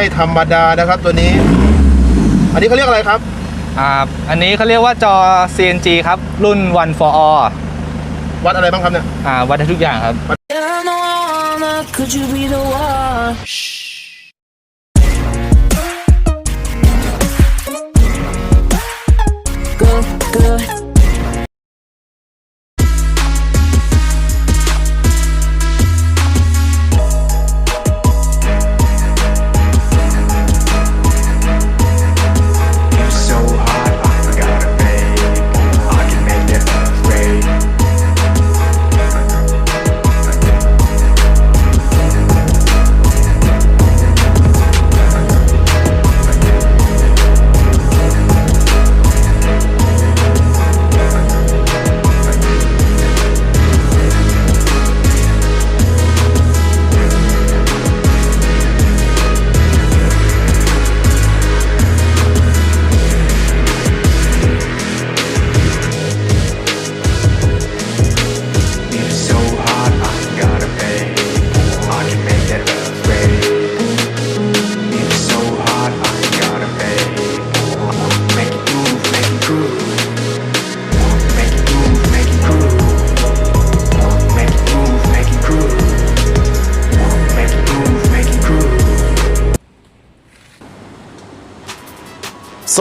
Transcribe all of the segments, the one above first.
ไม่ธรรมดานะครับตัวนี้ อันนี้เขาเรียกอะไรครับอ่าอันนี้เขาเรียกว่าจอ CNG ครับ รุ่น one for all วัดอะไรบ้างครับเนี่ย อ่าวัดได้ทุกอย่างครับ Yeah, no, no, could you be the one?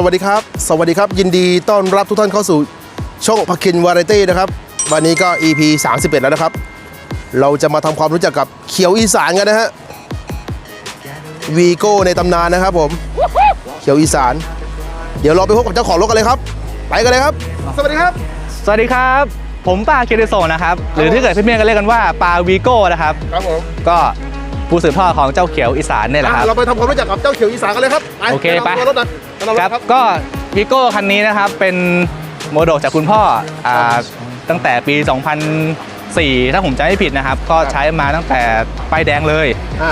วัสดีครับ สวัสดีครับ ยินดีต้อนรับทุกท่านเข้าสู่ช่องพักคินวาไรตี้นะครับ วันนี้ก็ EP 31 แล้วนะครับ เราจะมาทำความรู้จักกับเขียวอีสานกันนะฮะวีโก้ในตำนานนะครับผม เขียวอีสาน เดี๋ยวเราไปพบกับเจ้าของรถกันเลยครับ ไปกันเลยครับ สวัสดีครับ สวัสดีครับ ผมป้าเกเรโซนะครับ หรือที่เกิดเพื่อนๆกันเรียกกันว่าปาวีโก้นะครับ ครับผม ก็ผู้สืบทอดของเจ้าเขียวอีสานเนี่ยแหละครับอะเราไปทำความรู้จักกับเจ้าเขียวอีสานกันเลยครับโอเคแนะนำไปตัวรถหน่อยแนะนำรถ ครับก็วีโก้คันนี้นะครับเป็นโมเดลจากคุณพ่ออ่าตั้งแต่ปี 2004 ถ้าผมจำไม่ผิดนะครับ ก็ใช้มาตั้งแต่ป้ายแดงเลย อ่า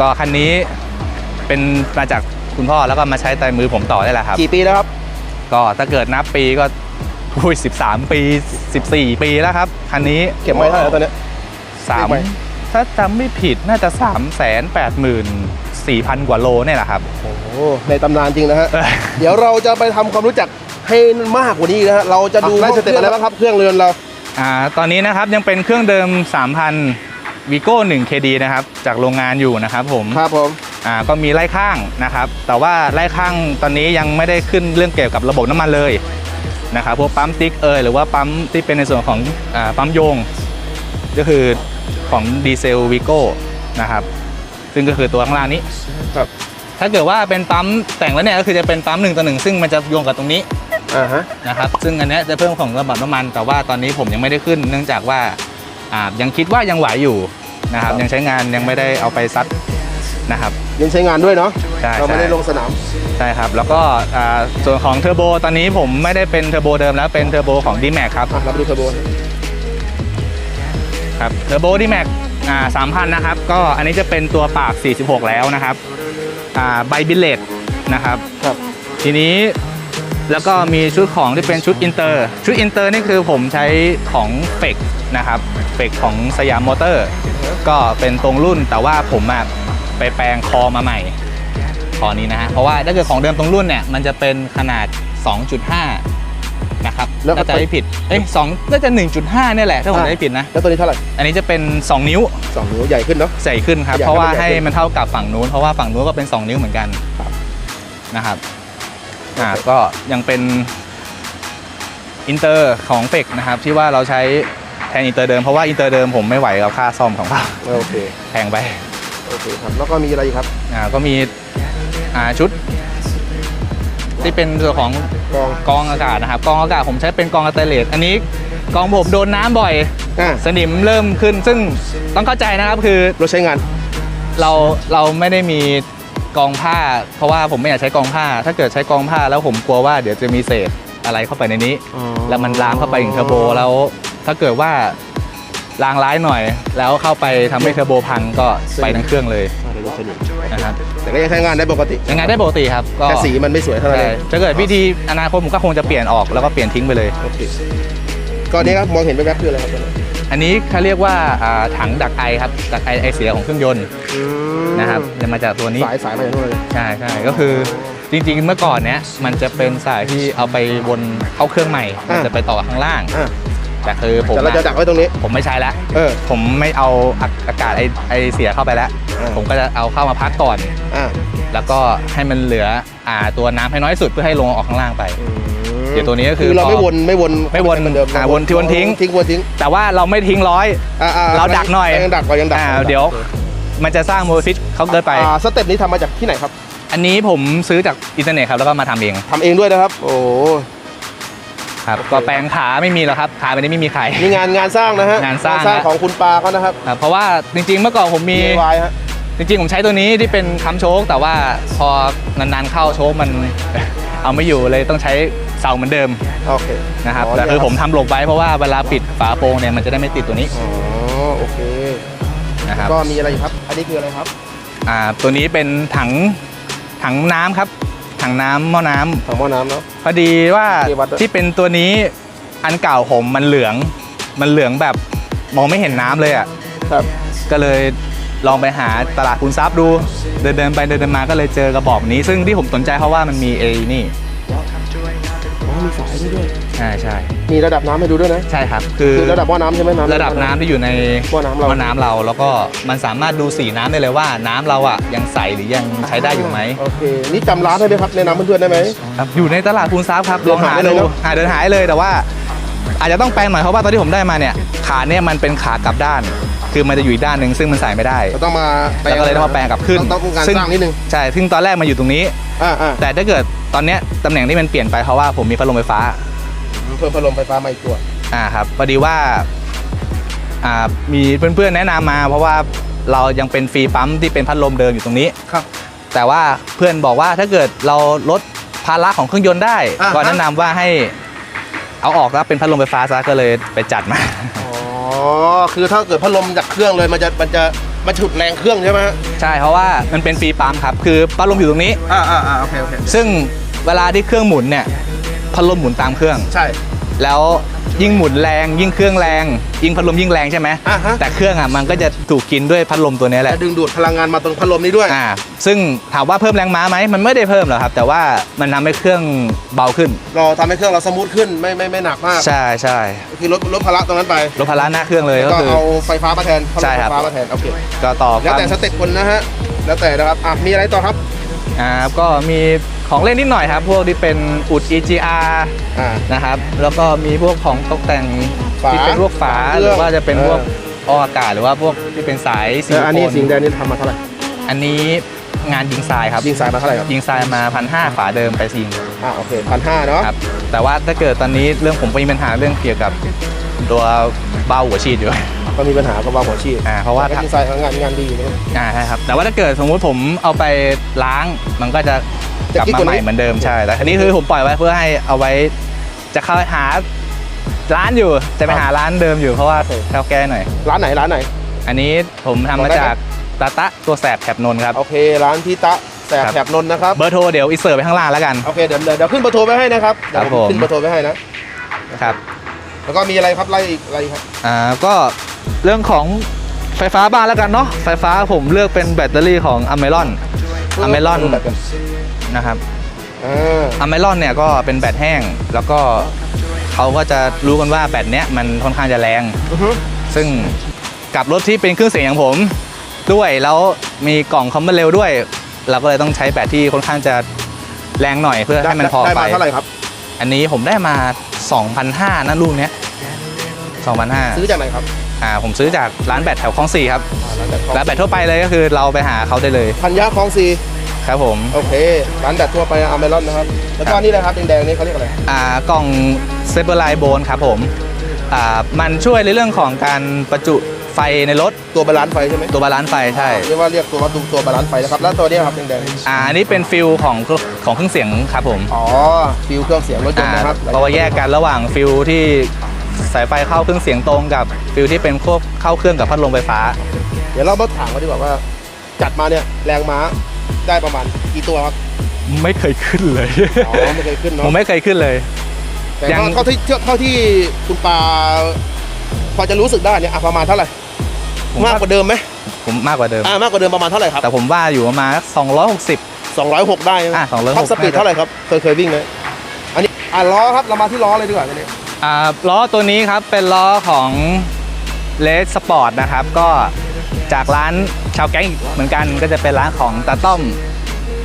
ก็คันนี้เป็นมาจากคุณพ่อแล้วก็มาใช้ใต้มือผมต่อได้แหละครับ กี่ปีแล้วครับ ก็ถ้าเกิดนับปีก็อุ้ย13 ปี 14 ปีแล้วครับ คันนี้เก็บไว้เท่าไหร่ตอนเนี้ย สามเก็บไว้ ถ้าจำไม่ผิดน่าจะ3 8 4 0 0 0 กว่าโลเนี่ยแหละครับ โอ้โหในตำนานจริงนะฮะเออเดี๋ยวเราจะไปทำความรู้จักให้มากกว่านี้นะฮะ เราจะดูอะว่าสเต็ปอะไรบ้างครับเครื่องเรือนเรา อ่าตอนนี้นะครับยังเป็นเครื่องเดิม 3,000 v ีโก้1 KD นะครับ จากโรงงานอยู่นะครับผมครับผม อ่าก็มีไล่ข้างนะครับ แต่ว่าไล่ข้างตอนนี้ยังไม่ได้ขึ้นเรื่องเกี่ยวกับระบบน้ำมันเลยนะครับพวกปั๊มติ๊กเอยหรือว่าปั๊มที่เป็นในส่วนของอ่าปั๊มโยง ก็คือของดีเซลวีโก้นะครับ ซึ่งก็คือตัวข้างล่างนี้ครับถ้าเกิดว่าเป็นปั๊มแต่งแล้วเนี่ยก็คือจะเป็นปั๊มหนึ่งต่อหนึ่งซึ่งมันจะโยงกับตรงนี้อ่าฮะนะครับซึ่งอันเนี้ยจะเพิ่มของระบบน้ำมัน แต่ว่าตอนนี้ผมยังไม่ได้ขึ้น เนื่องจากว่าอ่ายังคิดว่ายังไหวอยู่นะครับยังใช้งานยังไม่ได้เอาไปซัดนะครับยังใช้งานด้วยเนาะใช่เราไม่ได้ใช่ลงสนามใช่ครับ แล้วก็อ่าส่วนของเทอร์โบตอนนี้ผมไม่ได้เป็นเทอร์โบเดิมแล้วเป็นเทอร์โบของ d m a x ครับอะเราไปดูเทอร์โบครับเทอร์โบ d m a x อ่า3,000นะครับ ก็อันนี้จะเป็นตัวปาก 46 แล้วนะครับอ่าไบบิเลตนะครับ ครับทีนี้แล้วก็มีชุดของที่เป็นชุดอินเตอร์ ชุดอินเตอร์นี่คือผมใช้ของเฟกนะครับเฟกของสยามมอเตอร์ ก็เป็นตรงรุ่นแต่ว่าผมอะไปแปลงคอมาใหม่คอนี้นะฮะเพราะว่าถ้าเกิดของเดิมตรงรุ่นเนี่ยมันจะเป็นขนาด 2.5 นะครับแล้วก็ น่าจะไม่ผิดเอ้ยสองน่าจะ 1.5เนี่ยแหละถ้าผมจำไม่ผิดนะ แล้วตัวนี้เท่าไหร่อันนี้จะเป็น 2 นิ้วสองนิ้วใหญ่ขึ้นเนาะ ใส่ขึ้นครับ อยากให้เพราะว่ามันใหญ่ให้ขึ้นมันเท่ากับฝั่งนู้นเพราะว่าฝั่งนู้นก็เป็น 2 นิ้วเหมือนกันครับนะครับอ่าก็ยังเป็นอินเตอร์ของเฟกนะครับที่ว่าเราใช้แทนอินเตอร์เดิมเพราะว่าอินเตอร์เดิมผมไม่ไหวกับค่าซ่อมของเขาโอเคแพงไปโอเคครับแล้วก็มีอะไรอีกครับอ่าก็มีอ่าชุด ที่เป็นส่วนของ กองกองอากาศนะครับกองอากาศผมใช้เป็นกองอะเตเลสอันนี้กองผมโดนน้ำบ่อย อ่าสนิมเริ่มขึ้น ซึ่งต้องเข้าใจนะครับคือรถใช้งานเราเราไม่ได้มีกองผ้า เพราะว่าผมไม่อยากใช้กองผ้า ถ้าเกิดใช้กองผ้าแล้วผมกลัวว่าเดี๋ยวจะมีเศษอะไรเข้าไปในนี้อ๋อแล้วมันลามเข้าไปถึงเทอร์โบแล้ว ถ้าเกิดว่า ลางร้ายหน่อย แล้วเข้าไปทำให้เทอร์โบพังก็ไปทั้งเครื่องเลยอ่าเดี๋ยวรถใช้งานนะครับแต่ก็ยังใช้งานได้ปกติยังไงได้ปกติครับก็แค่สีมันไม่สวยเท่านั้นใช่เองถ้าเกิดวิธีอนาคตผมก็คงจะเปลี่ยนออกแล้วก็เปลี่ยนทิ้งไปเลย โอเคก็อันนี้ครับมองเห็นแวบๆคืออะไรครับตัวนี้อันนี้เขาเรียกว่าอ่าถังดักไอครับดักไอไอเสียของเครื่องยนต์อืมนะครับจะมาจากตัวนี้ สายสายมาจากนู่นเลยใช่ใช่ก็คือจริงๆ เมื่อก่อนเนี้ยมันจะเป็นสายที่เอาไปวนเข้าเครื่องใหม่มันจะไปต่อข้างล่าง อะ แต่คือผมแต่เราจะอะดักไว้ตรงนี้ ผมไม่ใช้แล้วเออผมไม่เอาอากอากาศไอไอเสียเข้าไปแล้วอ่าผมก็จะเอาเข้ามาพักก่อนอะแล้วก็ให้มันเหลืออ่าตัวน้ำให้น้อยสุดเพื่อให้ลงออกข้างล่างไปเดี๋ยวตัวนี้ก็คือเราพอไม่วนไม่วนไม่วนเหมือนเดิมอ่าวนที่วนทิ้งทิ้งวนทิ้ง แต่ว่าเราไม่ทิ้งร้อยอ่อ่เราดักหน่อยยังดักก่อนยังดักอ่าก่อนเดี๋ยว มันจะสร้างโมฟิตเขาเกินไปอ่าสเต็ปนี้ทำมาจากที่ไหนครับ อันนี้ผมซื้อจากอินเทอร์เน็ตครับแล้วก็มาทำเองทำเองด้วยนะครับ โอ้ ครับก็แปลงขาไม่มีแล้วครับขาไม่ได้ไม่มีใครนี่งานงานสร้างนะฮะงานสร้างสร้างฮะของคุณปาเขานะครับครับเพราะว่าจริงๆเมื่อก่อนผมมี DIY ฮะ จริงๆ ผมใช้ตัวนี้ที่เป็นค้ำโชคแต่ว่าพอนานๆเข้าโชคมัน เอาไม่อยู่เลยต้องใช้เสาเหมือนเดิมโอเคนะครับอ๋อแต่คือผมทำหลบไว้เพราะว่าเวลาปิดฝาโปรงเนี่ยมันจะได้ไม่ติดตัวนี้อ๋อโอเค นะครับก็มีอะไรอีกครับ อันนี้คืออะไรครับ อ่าตัวนี้เป็นถังถังน้ำครับ ถังน้ำหม้อน้ำถังหม้อน้ำเนาะ พอดีว่าที่วัดด้วย ที่เป็นตัวนี้อันเก่าผมมันเหลือง มันเหลืองแบบมองไม่เห็นน้ำเลยอะ ครับ ก็เลยลองไปหาตลาดคุณทรัพย์ดู เดินเดินๆไปเดินเดินมาก็เลยเจอกระบอกนี้ ซึ่งที่ผมสนใจเพราะว่ามันมีเอนี่อ๋อ มีสายด้วยด้วยใช่ใช่ มีระดับน้ำให้ดูด้วยนะ ใช่ครับ คือคือระดับหม้อน้ำใช่ไหมน้ำระดับน้ำที่อยู่ในหม้อน้ำเราหม้อน้ำเราแล้วก็มันสามารถดูสีน้ำได้เลยว่าน้ำเราอะยังใสหรือยังใช้ได้อยู่ไหมโอเค นี่จำร้านได้ไหมครับแนะนำเพื่อนๆได้ไหม ครับอยู่ในตลาดคุณทรัพย์ครับเดิลอนงหาหาได้เลยดูเนอะ หาเดินหายเลยแต่ว่า อาจจะต้องแปลงหน่อยเพราะว่าตอนที่ผมได้มาเนี่ยขาเนี่ยมันเป็นขากลับด้าน คือมันจะอยู่อีกด้านหนึ่งซึ่งมันใส่ไม่ได้เราต้องมาแล้วก็เลยต้องมาแปลงกลับขึ้นต้องต้องการซึ่สร้างนิดนึง ใช่ซึ่งตอนแรกมันอยู่ตรงนี้ อ่าอ่าแต่ถ้าเกิด ตอนเนี้ยตำแหน่งที่มันเปลี่ยนไปเพราะว่าผมมีพัดลมไฟฟ้า เพิ่มพัดลมไฟฟ้ามาอีกตัว อ่าครับพอดีว่าอ่ามีเพื่อนๆแนะนำมา เพราะว่าเรายังเป็นฟรีปั๊มที่เป็นพัดลมเดิมอยู่ตรงนี้ ครับ แต่ว่าเพื่อนบอกว่าถ้าเกิดเราลดภาระของเครื่องยนต์ได้ อ่าฮะ ก็แนะนำว่าให้เอาออกแล้วเป็นพัดลมไฟฟ้าซะก็เลยไปจัดมา อ๋อ คือถ้าเกิดพัดลมจากเครื่องเลยมันจะมันจะมันฉุดแรงเครื่องใช่ไหมฮะใช่เพราะว่ามันเป็นฟรีปั๊มครับ คือพัดลมอยู่ตรงนี้ อ่าอ่าอ่าโอเคโอเคซึ่ง เวลาที่เครื่องหมุนเนี่ยพัดลมหมุนตามเครื่อง ใช่ แล้วยิ่งหมุนแรงยิ่งเครื่องแรง ยิ่งพัดลมยิ่งแรงใช่ไหมอ่าฮะ แต่เครื่องอะมันก็จะถูกกินด้วยพัดลมตัวนี้แหละ จะดึงดูดพลังงานมาตรงพัดลมนี้ด้วย อ่า ซึ่งถามว่าเพิ่มแรงม้าไหม มันไม่ได้เพิ่มหรอกครับ แต่ว่ามันทำให้เครื่องเบาขึ้น เราทำให้เครื่องเราสมูทขึ้นไม่ไม่ไม่หนักมากใช่ใช่คือลดลดภาระตรงนั้นไปลดภาระหน้าเครื่องเลยก็ก็คือ เอาไฟฟ้ามาแทนพัดลมใช่ครับไฟฟ้ามาแทนโอเคก็ต่อแล้วแต่ความสเต็ปคนนะฮะแล้วแต่นะครับอะมีอะไรต่อครับ อ่าก็มีของเล่นนิดหน่อยครับ พวกที่เป็นอุด EGR อ่า นะครับ แล้วก็มีพวกของตกแต่งฝาที่เป็นพวกฝาฝาเคหรื่องรือว่าจะเป็นเออพวกออกอากาศหรือว่าพวกที่เป็นสายซิแล้วลิอันโคนี้นสิงห์แดงนี่ทำมาเท่าไหร่อันนี้งานยิงทรายครับ ยิงสายมาเท่าไหร่ครับยิงทรายมาพันห้าฝาเดิมไปซิงอ่าโอเคพันห้าเนาะครับแต่ว่าถ้าเกิดตอนนี้เรื่องผมก็มีปัญหาเรื่องเกี่ยวกับ ตัวเบ้าหัวฉีดอยู่ ก็มีปัญหากับวางหัวชีพอ่าเพราะว่าแต่ถ้ายิงสายงานงานดีอยู่นะอ่าใช่ครับ แต่ว่าถ้าเกิดสมมุติผมเอาไปล้างมันก็จะกลับจะกิ๊กมากว่าใหม่นี้ เหมือนเดิมใช่แต่ทีนี้คือผมปล่อยไว้เพื่อให้เอาไว้จะเข้าหาร้านอยู่จะไปหาร้านเดิมอยู่เพราะว่าเข้าแก้หน่อย ร้านไหนร้านไหน อันนี้ผมทำบอมากได้ไหมจากตาตะตัวแสบแถบนนท์ครับ โอเค ร้านพี่ตะแสบครับ แถบนนท์นะครับ เบอร์โทรเดี๋ยวอินเสิร์ตไปข้างล่างแล้วกัน โอเคเดี๋ยวเดี๋ยวเดี๋ยวขึ้นเบอร์โทรไปให้นะครับเดี๋ยวครับผมผมขึ้นเบอร์โทรไปให้นะครับ แล้วก็มีอะไรครับไล่อีกอะไรอีกครับอ่าก็เรื่องของไฟฟ้าบ้านแล้วกันเนาะไฟฟ้าผมเลือกเป็นแบตเตอรี่ของอเมรอนอเมรอนดูแบบกันนะครับอ่าอเมรอนเนี่ยก็เป็นแบตแห้งแล้วก็เขาก็จะรู้กันว่าแบตเนี้ยมันค่อนข้างจะแรงอือฮึซึ่งกับรถที่เป็นเครื่องเสียงอย่างผม ด้วยแล้วมีกล่องคอมเบอร์เร็วด้วย เราก็เลยต้องใช้แบตที่ค่อนข้างจะแรงหน่อยเพื่อให้มันพอได้ไปมาเท่าไหร่ครับ อันนี้ผมได้มา2,500นะรุ่นเนี้ย2,500ซื้อจากไหนครับอ่าผมซื้อจากร้านแบตแถวคลองสี่ครับอ่าร้านแบบร้านแบตทั่วไปเลยก็คือเราไปหาเขาได้เลยพันยาคลองซีครับผมโอเคร้านแบบทั่วไปอเมรอนนะครับแล้วก็นี่แหละครับแดงๆนี่เขาเรียกอะไรอ่ากล่องเซเบอร์ไลโบนครับผมอ่ามันช่วยในเรื่องของการประจุ ไฟในรถตัวบาลานซ์ไฟใช่ไหมตัวบาลานซ์ไฟใช่เรียกว่าเรียกตัวว่าตัวตัวบาลานซ์ไฟนะครับแล้วตัวเนี้ยครับแดงอ่าอันนี้เป็นฟิลของของเครื่องเสียงครับผมๆอ๋อฟิวเครื่องเสียงรถยนอ่าต์นะครับเพราะว่าแยกกันระหว่างฟิลที่สายไฟเข้าเครื่องเสียงตรงกับฟิลที่เป็นควบเข้าเครื่องกับพัดลมไฟฟ้า เดี๋ยวเรามาถามเขาดีกว่าว่า จัดมาเนี่ยแรงม้าได้ประมาณกี่ตัวครับไม่เคยขึ้นเลยอ๋อไม่เคยขึ้นผเนาะมไม่เคยขึ้นเลยแต่ยังเท่าที่เท่าที่คุณปาพอจะรู้สึกได้เนี่ยอะประมาณเท่าไหร่ ผมมากกว่าเดิมไหมผมมากกว่าเดิมอ่ามากกว่าเดิมประมาณเท่าไหร่ครับแต่ผมว่าอยู่ประมาณสองร้อยหกสิบ206 ได้ไหมอะ206ท็อปสปีดเท่าไหร่ครับเคยเคยวิ่งเลยอันนี้อะล้อครับเรามาที่ล้อเลยดีกว่าทีนี้อ่าล้อตัวนี้ครับเป็นล้อของเลสสปอร์ตนะครับก็จากร้านชาวแก๊งอีกเหมือนกันก็จะเป็นร้านของตาต้อม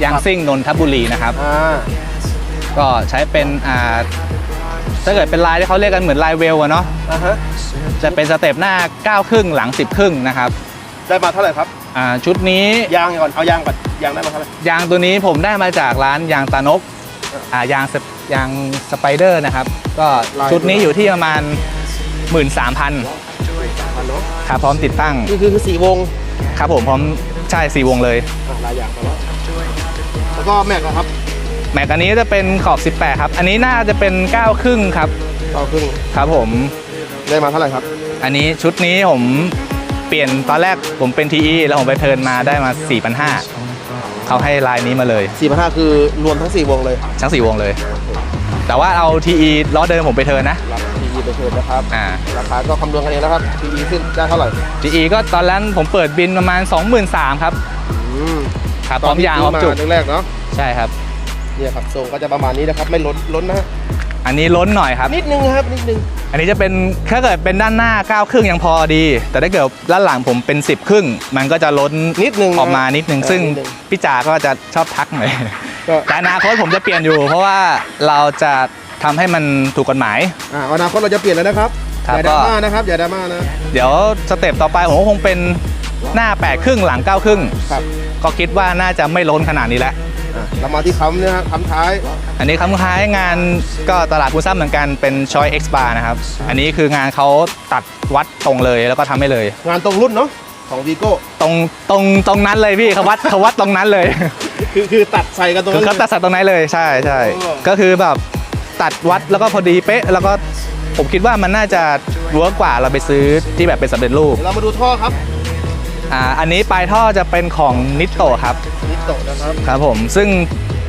ยางซิ่งนนทบุรีนะครับอ่าก็ใช้เป็นอ่า ถ้าเกิดเป็นลายที่เขาเรียกกันเหมือนลายเวลอะเนาะอ่าฮะจะเป็นสเต็ปหน้า9ครึ่งหลัง 10ครึ่งนะครับได้มาเท่าไหร่ครับอ่าชุดนี้ยางก่อนเอายางก่อนยางได้มาเท่าไหร่ยางตัวนี้ผมได้มาจากร้านยางตานกอ่ายางสปยางสไปเดอร์นะครับ ก็ชุดนี้อยู่ที่ประมาณ 13,000พันเนาะครับพร้อมติดตั้งนี่คือคือสี่วงครับผมพร้อมใช่สี่วงเลยอะลายยางก่อนเนาะแล้วก็แม็กอะครับ แม็กอันนี้จะเป็นขอบ 18 ครับ อันนี้น่าจะเป็น9ครึ่งครับต่อครึ่งครับผม ได้มาเท่าไหร่ครับ อันนี้ชุดนี้ผมเปลี่ยนตอนแรกผมเป็น TE แล้วผมไปเทิร์นมาได้มา4,500เขาให้ลายนี้มาเลยสี่พันห้าคือรวมทั้งสี่วงเลยทั้ง 4 วงเลย แต่ว่าเอา TE ล้อเดิมผมไปเทิร์นนะ รับทีอีไปเทิร์นนะครับ อ่า ราคาก็คำนวณกันเองแล้วครับทีอีขึ้นได้เท่าไหร่ TE ก็ตอนนั้นผมเปิดบินประมาณ 23,000ครับอืมครับพร้อมยางพร้อมตนจุที่กซื้อมาแรกๆเนาะ ใช่ครับ เนี่ยครับทรงก็จะประมาณนี้นะครับ ไม่ล้นล้นนะฮะอันนี้ล้นหน่อยครับ นิดนึงนะครับนิดนึงอันนี้จะเป็นถ้าเกิดเป็นด้านหน้า9ครึ่งยังพอดี แต่ถ้าเกิดด้านหลังผมเป็น 10ครึ่ง มันก็จะล้นนิดนึงออกมานิดนึงเออซึ่งนิดนึงพี่จาก็จะชอบทักหน่อยก็แต่อนาคตผมจะเปลี่ยนอยู่ เพราะว่าเราจะทำให้มันถูกกฎหมายอ่าอนาคตเราจะเปลี่ยนแล้วนะครับครับอย่าดราก็ม่านะครับอย่าดราม่านะเดี๋ยวสเต็ปต่อไปผมก็คงเป็นหน้า8ครึ่งหลัง9ครึ่งครับก็คิดว่าน่าจะไม่ล้นขนาดนี้แล้ว อะเรามาที่คำเนี่ยฮะคำท้ายอันนี้คำท้ายงานก็ตลาดคูซ้ำเหมือนกันเป็นชอย X Bar นะครับ อันนี้คืองานเขาตัดวัดตรงเลยแล้วก็ทำให้เลย งานตรงรุ่นเนาะของวีโก้ตรงตรงตรงนั้นเลยพี่เขาวัดเขาวัดตรงนั้นเลย คือคือตัดใส่กันตรงคือนั้นเขาตัดสัตว์ตรงนั้นเลยใช่ใช่โอ้ก็คือแบบตัดวัดแล้วก็พอดีเป๊ะ แล้วก็ผมคิดว่ามันน่าจะเวิร์กกว่าเราไปซื้อที่แบบเป็นสำเร็จรูป เดี๋ยวเรามาดูท่อครับ อ่าอันนี้ปลายท่อจะเป็นของนิโตครับ นิโตะนะครับครับผมซึ่ง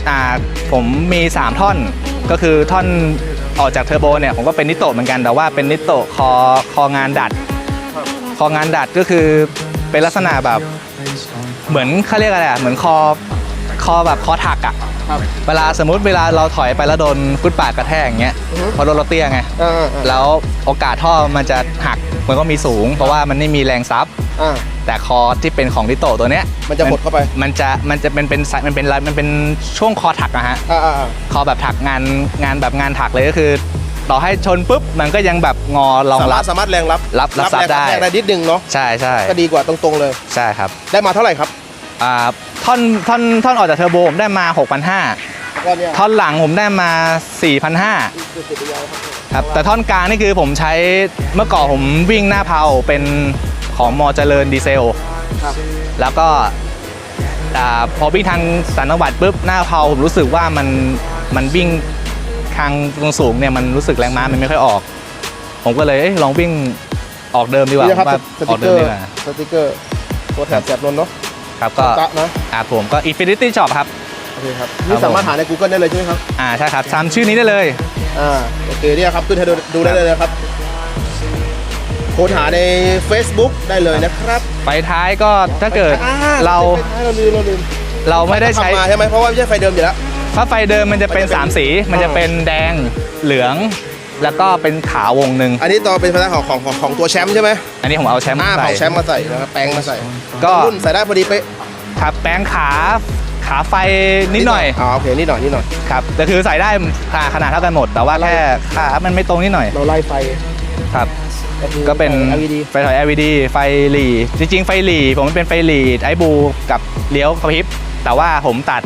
อ่าผมมี 3 ท่อนก็คือท่อนออกจากเทอร์โบเนี่ยผมก็เป็นนิโตะเหมือนกันแต่ว่าเป็นนิโตะคอคองานดัดครับคองานดัดก็คือเป็นลักษณะแบบเหมือนเขาเรียกอะไรอะเหมือนคอคอแบบคอถักอะครับ เวลาสมมุติเวลาเราถอยไปแล้วโดนฟุตปาดกระแทกอย่างเงี้ยอือฮึ เพราะรถเราเตี้ยไงอ่าอ่าอ่าแล้วโอกาสท่อมันจะหักมันก็มีสูง เพราะว่ามันไม่มีแรงซับ อ่า แต่คอที่เป็นของนิโตะตัวเนี้ยมันจะหดเข้าไป มันจะมันจะเป็นเป็นสายมันเป็นมันเป็นช่วงคอถักอะฮะอ่าอ่าอ่าคอแบบถักงานงานแบบงานถักเลยก็คือ ต่อให้ชนปุ๊บมันก็ยังแบบงอรองสามารรัถบสามารถแรงรับรับรับซับแรงได้ แรงได้นิดนึงเนาะใช่ใช่ก็ดีกว่าตรงๆเลย ใช่ครับได้มาเท่าไหร่ครับอ่าท่อนท่อนท่อนออกจากเทอร์โบผมได้มา 6,500แล้วก็เนี่ยท่อนหลังผมได้มา 4,500คือติดยาวครับ ครับ แต่ท่อนกลางนี่คือผมใช้เมื่อก่อนผมวิ่งหน้าเพาเป็น ของมอเจริญดีเซลครับแล้วก็อ่าพอวิ่งทางสันนวัดปุ๊บหน้าเพาผมรู้สึกว่ามันมันวิ่งทางตรงสูงเนี่ยมันรู้สึกแรงม้ามันไม่ค่อยออก ผมก็เลยเอ้ยลองวิ่งออกเดิมดีกว่านี่นะครับผมว่าสอติอกกเดิเกมอร์ดีกว่าสติกเกอร์ตัวแถบแสบนนท์เนาะครับก็ตะนะอ่าผมก็ Infinity Shop ครับโอเคครับนี่สามารถหาใน Google ได้เลยใช่ไหมครับอ่าใช่ครับตามชื่อนี้ได้เลยอ่าโอเคเนี่ยครับขึ้นให้ดูดูได้เลยนะครับ ค้นหาใน Facebook ได้เลยนะครับไฟท้ายก็ถ้าเกิดอ่เราไฟท้ายเราลืมเราลืมเราไม่ได้ใช้ทำมาใช่ไหมเพราะว่าไม่ใช่ไฟเดิมอยู่แล้ว ถ้าไฟเดิมมันจะเป็นมันจะเป็น 3 สีมันจะเป็นแดงเหลือง แล้วก็เป็นขาววงหนึ่งอันนี้ต่อเป็นไฟท้ายของของของของตัวแชมป์ใช่ไหมอันนี้ผมเอาแชมป์อ่าใส่ของแชมป์มาใส่นะครับแปลงมาใส่ก็ รุ่นใส่ได้พอดีเป๊ะครับแปลงขาขาไฟนิดหน่อยอ๋อโอเคนิดหน่อยนิดหน่อย ครับแต่คือใส่ได้อ่าขนาดเท่ากันหมด แต่ว่าแค่ขามันไม่ตรงนิดหน่อยเราไล่ไฟครับคือ ก็เป็น LED ไฟถอย LED ไฟหลีจริง ๆ ไฟหลีผมมันเป็นไฟหลีไอ้บูกับเลี้ยวกระพริบ แต่ว่าผมตัด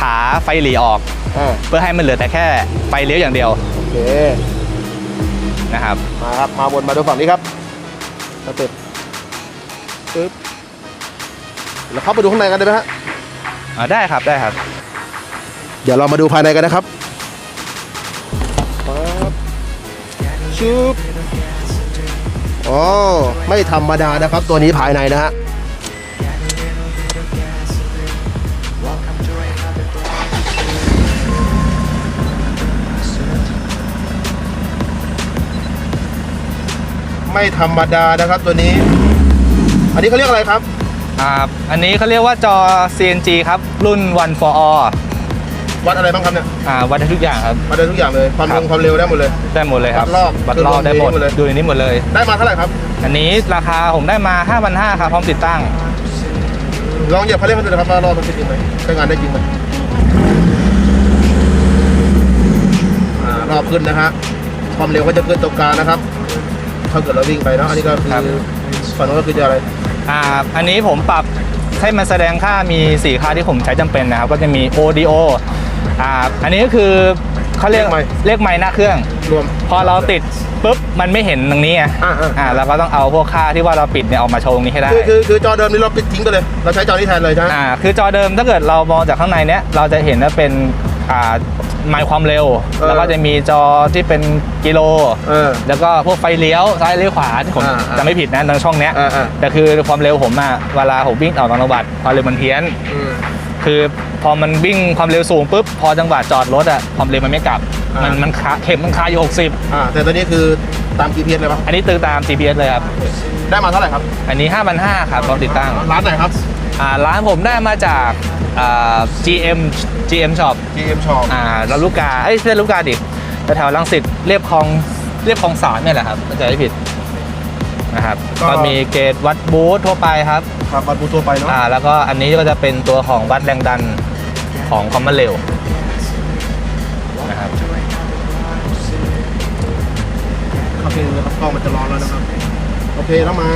ขาไฟหลีออก อ่าเพื่อให้มันเหลือแต่แค่ไฟเลี้ยวอย่างเดียวโอเค นะครับ มาครับ มาวนมาดูฝั่งนี้ครับสเต็ปปึ๊บแล้วเข้าไปดูข้างในกันได้ไหมฮะ อ่าได้ครับได้ครับ เดี๋ยวเรามาดูภายในกันนะครับปั๊บชุบ อ๋อไม่ธรรมดานะครับตัวนี้ภายในนะฮะไม่ธรรมดานะครับตัวนี้ อันนี้เขาเรียกอะไรครับ อ่าอันนี้เขาเรียกว่าจอ CNG ครับ รุ่น one for all วัดอะไรบ้างครับเนี่ยอ่าวัดได้ทุกอย่างครับ วัดได้ทุกอย่างเลยความครัเร็บวความเร็วได้หมดเลย ได้หมดเลยครับวัดรอบวัดรอบได้หมดคือรวมในนี้หมดเลย ดูในนี้หมดเลย ได้มาเท่าไหร่ครับ อันนี้ราคาผมได้มา5,500ครับพร้อมติดตั้ง ลองเหยียบคันเร่งให้ดูนะครับว่ารอบมันเป็นจริงไหมใช้งานได้จริงไหมอ่ารอบขึ้นนะฮะความเร็วก็จะขึ้นตรงกลางนะครับถ้าเกิดเราวิ่งไปเนาะอันนี้ก็คือครับฝั่งโน้นก็คือจะอะไรอ่าอันนี้ผมปรับให้มันแสดงค่ามี 4 ค่าที่ผมใช้จำเป็นนะครับ ก็จะมี audio อ่าอันนี้ก็คือเขาเรียกเลขไมค์เลขไม้หน้าเครื่อง รวม พอเราติดปุ๊บมันไม่เห็นตรงนี้ไงอ่าอ่า อ่าเราก็ต้องเอาพวกค่าที่ว่าเราปิดเนี่ยออกมาโชว์ตรงนี้ให้ได้ คือคือคือจอเดิมนี่เราปิดทิ้งไปเลย เราใช้จอนี้แทนเลยใช่ไหม อ่าคือจอเดิมถ้าเกิดเรามองจากข้างในเนี้ยเราจะเห็นว่าเป็นอ่าไมล์ความเร็วแล้วก็จะมีจอที่เป็นกิโล เออ แล้วก็พวกไฟเลี้ยวซ้ายเลี้ยวขวาที่ผมอ่าอ่าจะไม่ผิดนะทางช่องเนี้ยอ่าอ่า แต่คือความเร็วผมอะเวลาผมวิ่งออกต่างจังหวัดความเร็วมันเพี้ยน อืม คือพ อมันวิ่งความเร็วสูงปุ๊บพอจังหวะจอดรถอะความเร็วมันไม่กลับ อ่ามั มันมันคาเข็มมันคาอยู่60อ่าแต่ตัวนี้คือตาม GPS เลยปะอันนี้ตือตาม GPS เลยครับ ได้มาเท่าไหร่ครับอันนี้ 5,500ครับพร้อมติดตั้งร้านไหนครับ อ่าร้านผมได้มาจากอ่า GM GM Shop GM Shop อ่าลำลูกกาเอ้ยไม่ใช่ลำลูกกาดิแต่แถวรังสิตเรียบคลองเรียบคลองสามเนี่ยแหละครับถ้าจะไม่ผิดนะครับก็ ก็มีเกจวัดบูธทั่วไปครับครับบัตรบูตัวไปเนาะอ่าแล้วก็อันนี้ก็จะเป็นตัวของวัดแรงดัน ของคอมมอนเร็วนะครับโอเคเลยครับกล้องมันจะร้อนแล้วนะครับ โอเคแล้วมา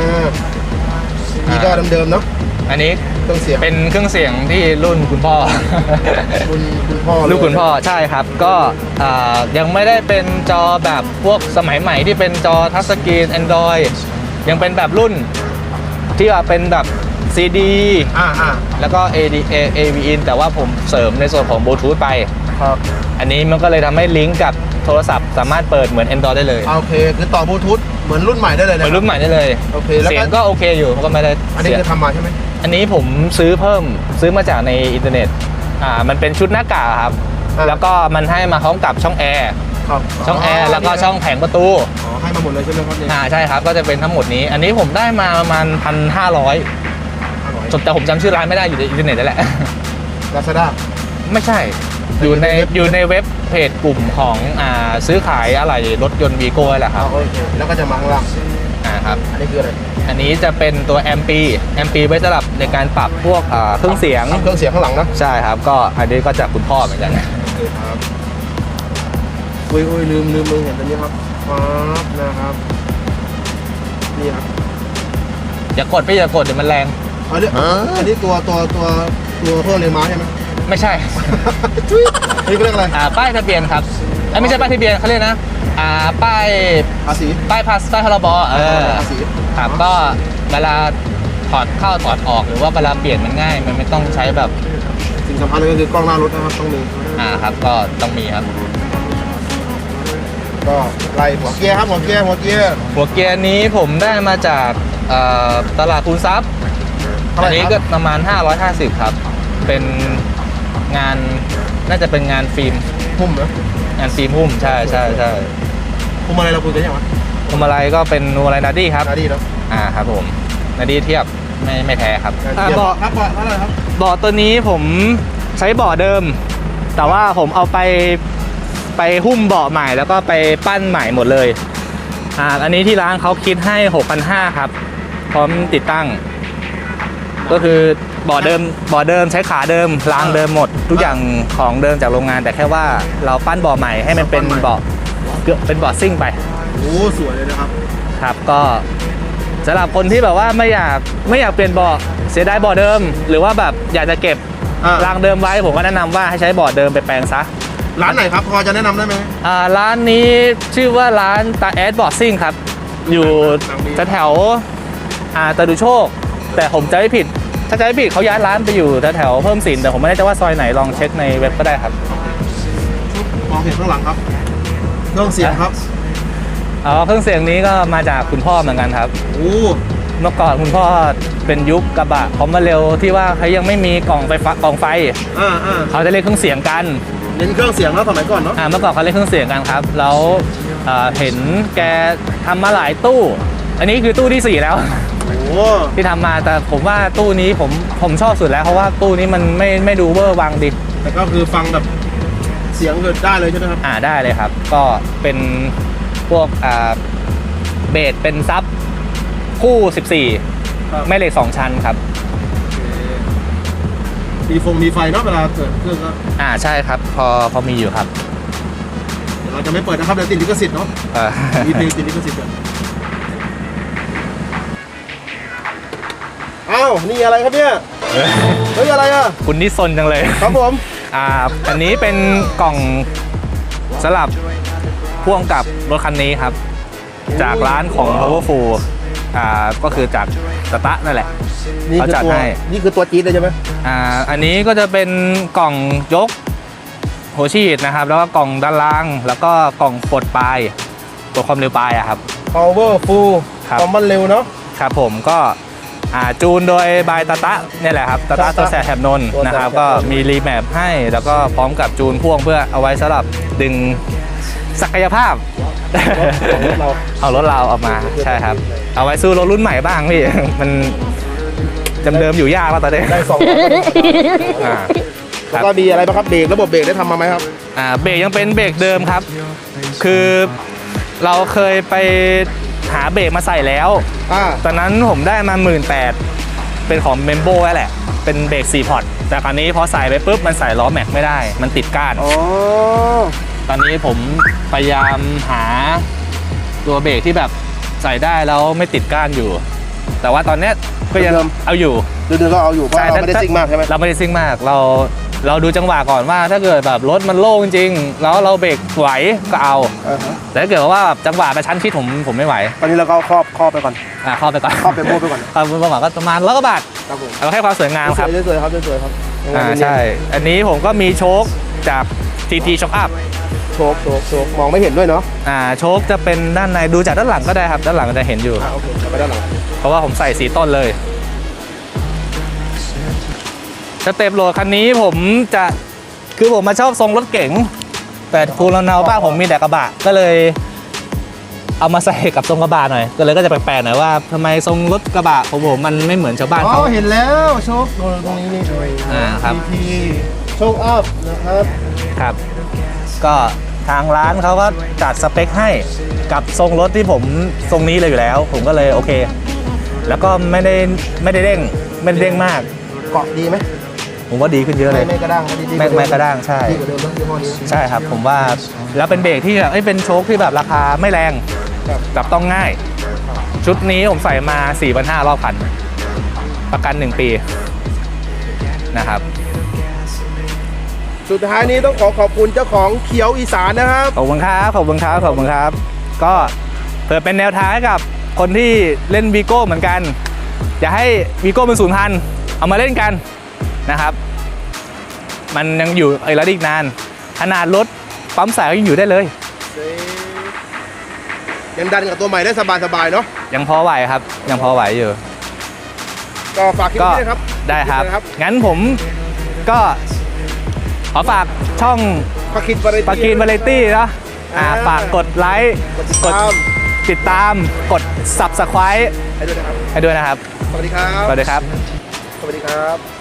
นี่ก็เดิมๆเนาะอันนี้เครื่องเสียงเป็นเครื่องเสียงที่รุ่นคุณพ่อ คุณคุณพ่อเลยลูกคุณพ่อใช่ครับ ก็อ่ายังไม่ได้เป็นจอแบบพวกสมัยใหม่ที่เป็นจอทัชสกรีน Android ยังเป็นแบบรุ่นที่ว่าเป็นแบบ CD อ่าอ่าแล้วก็ AD A- AV in แต่ว่าผมเสริมในส่วนของบลูทูธไป ครับอันนี้มันก็เลยทำให้ลิงก์กับโทรศัพท์สามารถเปิดเหมือน Android ได้เลยอ่าโอเคคือต่อบลูทูธเหมือนรุ่นใหม่ได้เลยเหนะมือนรุ่นใหม่ได้เลย โอเคแล้วเสียก็งก็โอเคอยู่ก็ไม่ได้อันนี้เสีย คือทำมาใช่ไหมอันนี้ผมซื้อเพิ่มซื้อมาจากในอินเทอร์เน็ตอ่ามันเป็นชุดหน้ากากครับ แล้วก็มันให้มาพร้อมกับช่องแอร์ครับช่องแอร์แล้วก็ช่องแผงประตูอ๋อให้มาหมดเลยใช่ไหมครับเนี่ยอ่าใช่ครับก็จะเป็นทั้งหมดนี้ อันนี้ผมได้มาประมาณพันห้าร้อย อร่อยแต่ผมจำชื่อร้านไม่ได้อยู่ในอินเทอร์เน็ตนั่นแหละ ลาซาด้า ไม่ใช่ อยู่ในอยู่ในเว็บเพจกลุ่มของอ่าซื้อขายอะไรรถยนต์วีโก้แหละคเอารับโอเคแล้วก็จะมาข้างล่างอ่าครับ อันนี้คืออะไรอันนี้จะเป็นตัวแอมปีแอมปีไว้สำหรับในการปรับพวกอ่าเครื่องเสียง เครื่องเสียงข้างหลังนะใช่ครับ ก็อันนี้ก็จากคุณพ่อเหมือนกันโอเคครับอุ้ยอุ้ยลืมลืมลืมเห็นตัวนี้ครับฟ้าบนะครับนี่ครับอย่ากดพี่อย่ากดเดี๋ยวมันแรง อันนี้อันนี้ตัวตัวตัวตัวเพิ่มเลยม้าใช่ไหมไม่ใช่จุ๊ยอันนี้เขาเรียกอะไรอ่าป้ายทะเบียนครับเอ้ยไม่ใช่ป้ายทะเบียนเขาเรียกนะอ่าป้ายภาษีป้ายพาสป้ายพรบเออภาษีครับก็เวลาถอดเข้าถอดออกหรือว่าเวลาเปลี่ยนมันง่าย มันไม่ต้องใช้แบบสิ่งสำคัญเลยก็คือกล้องหน้ารถนะครับต้องมีอ่าครับก็ต้องมีครับ ก็ไล่หัวเกียร์ครับหัวเกียร์หัวเกียร์หัวเกียร์นี้ผมได้มาจากเอ่อตลาดคูนทรัพย์เท่าไหร่อันนี้คก็รับประมาณ 550 ครับ เป็นงานน่าจะเป็นงานฟิล์มพุ่มนะงานฟิล์มหุ้มใช่ใช่ใช่พุ่มอะไรเราคุยกันยังวะพวงมาลัยก็เป็นพวงมาลัยนาดี้ครับ นาดีเนาะอ่าครับผมนาดี้เทียบไม่ไม่แท้ครับนาอ่าดีเบาะครับเบาะเท่าไหร่ครับเบาะตัวนี้ผมใช้เบาะเดิม แต่ว่าผมเอาไปไปหุ้มเบาะใหม่ แล้วก็ไปปั้นใหม่หมดเลยอ่าอันนี้ที่ร้านเขาคิดให้ 6,500 ครับ พร้อมติดตั้ง ก็คือเบาะเดิมเบาะเดิมใช้ขาเดิมรางเดิมหมด ทุกอย่างของเดิมจากโรงงาน แต่แค่ว่าเราปั้นเบาะใหม่ให้มันเป็นเบาะเกือบเป็นเบาะซิ่งไปโอ้สวยเลยนะครับครับก็สำหรับคนที่แบบว่าไม่อยากไม่อยากเปลี่ยนเบาะเสียดายเบาะเดิม หรือว่าแบบอยากจะเก็บอ่ารางเดิมไว้ผมก็แนะนำว่าให้ใช้เบาะเดิมไปแปลงซะร้านไหนครับพอจะแนะนำได้ไหมอ่าร้านนี้ชื่อว่าร้านตาแอดบอร์ดซิ่งครับ อยู่ทางนี้แถวๆอ่าตะดูโชค แต่ผมจะไม่ผิด ถ้าจะไม่ผิดเขาย้ายร้านไปอยู่แถวๆเพิ่มสินแต่ผมไม่แน่ใจว่าซอยไหนลองเช็คในเว็บก็ได้ครับ มองเห็นข้างหลังครับเครื่องเสียงครับอ๋อเครื่องเสียงนี้ก็มาจากคุณพ่อเหมือนกันครับ โอ้เมื่อก่อนคุณพ่อเป็นยุคกระบะคอมมาเร็วที่ว่าเขายังไม่มีกล่องไฟฟ้ากล่องไฟ อ่าอ่าเขาจะเล่นเครื่องเสียงกัน เน้นเครื่องเสียงแล้วสมัยก่อนเนาะอ่าเมื่อก่อนเขาเล่นเครื่องเสียงกันครับ แล้วเอ่อเห็นแกทำมาหลายตู้ อันนี้คือตู้ที่สี่แล้วโอ้โห ที่ทำมาแต่ผมว่าตู้นี้ผมผมชอบสุดแล้วเพราะว่าตู้นี้มันไม่ไม่ดูเวอร์วังดิแต่ก็คือฟังแบบเสียงเกิดได้เลยใช่ไหมครับอ่าได้เลยครับ ก็เป็นพวกอ่าเบสเป็นซับคู่ครับ14 ไม่เหล็ก 2 ชั้นครับมีฟงมีไฟเนาะเวลาเกิดเครื่องก็อ่าใช่ครับ พอพอมีอยู่ครับเดี๋ยวเราจะไม่เปิดนะครับเดี๋ยวติดลิขสิทธิ์เนาะเอ่อมีเพลงติดลิขสิทธิ์ อ้าวนี่อะไรครับเนี่ยเฮ้ยอะไรอะคุณนี่ซนจังเลยครับผมอ่าอันนี้เป็นกล่องสลับพ่วงกับรถคันนี้ครับ จากร้านของ Powerful อ่าก็คือจากสตะนั่นแหละ นี่คือเขาจัดตัวให้ นี่คือตัวจี๊ดเลยใช่ไหมอ่าอันนี้ก็จะเป็นกล่องยกหัวฉีดนะครับ แล้วก็กล่องด้านล่าง แล้วก็กล่องปลดปลายปลดความเร็วปลายอะครับ power full ครับความมันเร็วเนาะครับผมก็ อ่าจูนโดยบายตาตะเนี่ยแหละครับตาตะตาตะตัวแสบแถบนนท์ตัวแสบนะครับแถบนนท์ก็มีรีแมปให้แล้วก็พร้อมกับจูนพ่วงเพื่อเอาไว้สำหรับดึงศักยภาพของรถเราเอารถเราออกมาใช่ครับ เอาไว้สู้รถรุ่นใหม่บ้างพี่มันจำเดิมอยู่ยากแล้วตอนนี้ได้สองร้อยอ่าคแล้รัวบก็มีอะไรบ้างครับเบรกระบบเบรกได้ทำมาไหมครับอ่าเบรกยังเป็นเบรกเดิมครับ คือเราเคยไป หาเบรกมาใส่แล้ว อ่าตอนนั้นผมได้มา 1 8ื่นเป็นของเมมโบแหละ เป็นเบรก4พอร์ตแต่คราวนี้พอใส่ไปปุ๊บ มันใส่ล้อแม็กไม่ได้ มันติดก้าน อ๋อตอนนี้ผมพยายามหาตัวเบรกที่แบบใส่ได้แล้วไม่ติดก้านอยู่ แต่ว่าตอนเนี้ยก็ยังเอาอยู่เดือนๆก็เอาอยู่เพราะใช่เราไม่ได้ซิ่งมากใช่ไหมเราไม่ได้ซิ่งมากเราเราดูจังหวะก่อนว่าถ้าเกิดแบบรถมันโล่งจริงๆแล้วเราเบรกไหวก็เอาอ่าฮะ แต่ถ้าเกิดว่าแบบจังหวะประชันชิดผมผมไม่ไหว ตอนนี้เราก็ครอบครอบไปก่อน อะเข้าไปก่อนครอบไปโบ้ไปก่อนครับเมื่อก่อนก็ประมาณร้อยกว่าบาทครับผมเอาแค่ความสวยงามครับสวยๆครับสวยๆครับอ่าใช่ อันนี้ผมก็มีโชคจาก TT Shock Up โชกโชกโชกมองไม่เห็นด้วยเนาะอ่าโชคจะเป็นด้านในดูจากด้านหลังก็ได้ครับ ด้านหลังจะเห็นอยู่อ่าโอเคกลับไปด้านหลังเพราะว่าผมใส่สีต้นเลยสเต็ปโหลดคันนี้ผมจะคือผมมาชอบทรงรถเก๋ง แต่ภูมิลำเนาบ้านผมมีแต่กระบะก็เลย เอามาใส่กับทรงกระบะหน่อย ก็เลยก็จะแปลกๆหน่อยว่าทำไมทรงรถกระบะของผมมันไม่เหมือนชาวบ้านอ๋เขา อเห็นแล้วโชกโดนตรงนี้นี่อ่าครับ ทีโชกอัพนะครับครับ ก็ทางร้านเขาก็จัดสเปคให้กับทรงรถที่ผมทรงนี้เลยอยู่แล้ว ผมก็เลยโอเค แล้วก็ไม่ได้ไม่ได้เด้งไม่ได้เด้งมาก เกาะดีไหม ผมว่าดีขึ้นเยอะเลไม่ยไม่กระด้างดีไม่ไม่กระด้างใช่ดีกว่าเดิมนะยี่ห้อนี้ใช่ครับ ผมว่าแล้วเป็นเบรกที่เอ้ยเป็นโชคที่แบบราคาไม่แรงครับจับต้องง่าย ชุดนี้ผมใส่มา4 5 0 0รอบคันประกัน 1 ปีนะครับสุดท้ายนี้ต้องขอขอบคุณเจ้าของเขียวอีสานนะครับ ขอบคุณครับ ขอบคุณครับ ขอบคุณครับ ก็เผื่อเป็นแนวทางให้กับคนที่เล่นวีโก้เหมือนกัน อย่าให้วีโก้เป็นศูนย์พัน เอามาเล่นกัน นะครับ มันยังอยู่ไอ้ระดิกนาน ขนาดรถปั๊มสายก็ยังอยู่ได้เลย ยังดันกับตัวใหม่ได้สบายๆเนาะยังพอไหวครับ ยังพอไหวอยู่ ก็ฝากคลิปก็นี้นะครับได้ครับคลิปนี้นะครับงั้นผมก็ ขอฝากช่องปากินวาไรตี้ปากีนวาไรตี้เนาะอ่าอ่าฝากกดไลค์กดติดตามติดตามกด subscribe ให้ด้วยนะครับให้ด้วยนะครับ สวัสดีครับ สวัสดีครับ สวัสดีครับ